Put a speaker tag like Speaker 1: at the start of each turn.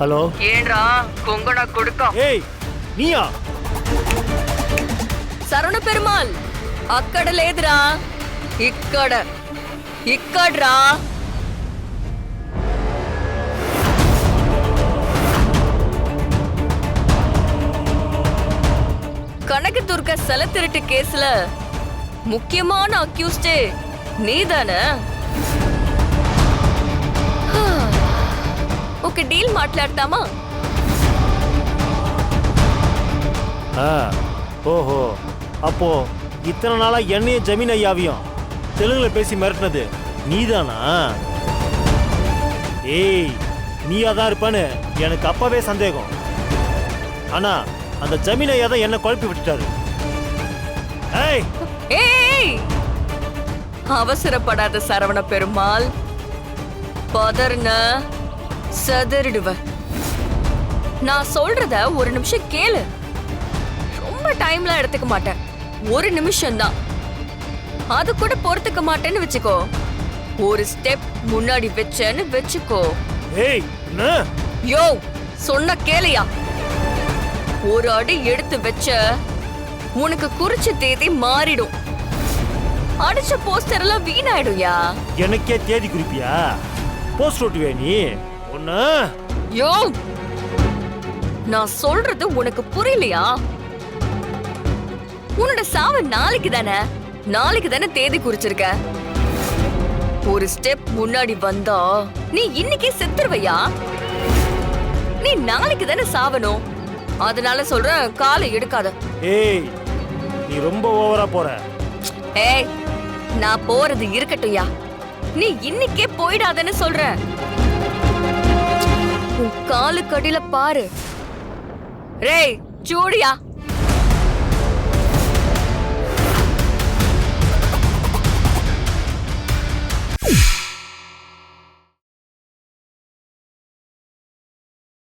Speaker 1: Hello
Speaker 2: ఏంట్రా కొంగన కొడుక
Speaker 1: ఏయ్ నీయా
Speaker 2: సరవణ పెరుమాల్ అక్కడ లేదురా ఇక్కడ ఇక్కడ్రా கனகதுர்க செல திருட்டு கேஸ்ல முக்கியமான அக்யூஸ்டே நீதானே ఒక డీల్ మాట్లాడతామా
Speaker 1: ஆ ஓஹோ அப்போ இத்தனை நாளா என்னையும் ஜமீன் ஐயாவையும் தெலுங்குல பேசி மிரட்டினது நீதானா ஏய் நீயா தான் இருப்பான்னு எனக்கு அப்பவே சந்தேகம் ஆனா அந்த ஜமீன் ஐயா தான் என்ன குழப்பி விட்டுட்டாரு ஏய்
Speaker 2: ஏய் அவசரப்படாத சரவண பெருமாள் பதர்ன சதறிடுவ. நான் சொல்றத ஒரு நிமிஷம் கேளு. ரொம்ப டைம்லாம் எடுத்துக்க மாட்டேன். ஒரு நிமிஷம் தான் அது கூட பொறுத்துக்க மாட்டேன்னு வச்சுக்கோ. ஒரு ஸ்டெப் முன்னாடி வச்சேன்னு வச்சுக்கோ.
Speaker 1: ஏய்
Speaker 2: யோ சொன்ன கேளையா. ஒரு அடி எடுத்து வச்ச உனக்கு குறிச்ச தேதி மாறிடும். அடிச்ச போஸ்டர் எல்லாம் வீணாயிடும்யா.
Speaker 1: எனக்கே தேதி குறிப்பியா? போஸ்ட் ஓட்டுவியா நீ? ஒன்னு
Speaker 2: யோ! நான் சொல்றது உனக்கு புரியலையா? உன்னோட சாவு நாளைக்கு தானே? நாளைக்கு தானே தேதி குறிச்சிருக்க? ஒரு ஸ்டெப் முன்னாடி வந்தா நீ இன்னைக்கே செத்துருவையா? நீ நாளைக்கு தானே சாவணும்? அதனால சொல்றேன் காலை எடுக்காத.
Speaker 1: ஏய் நீ ரொம்ப ஓவரா போற.
Speaker 2: ஏய் நான் போறது இருக்கட்டும்யா. நீ இன்னைக்கே போயிடாதன்னு சொல்றேன். உன் காலுக்கு அடியில பாரு. ரேய் சூடியா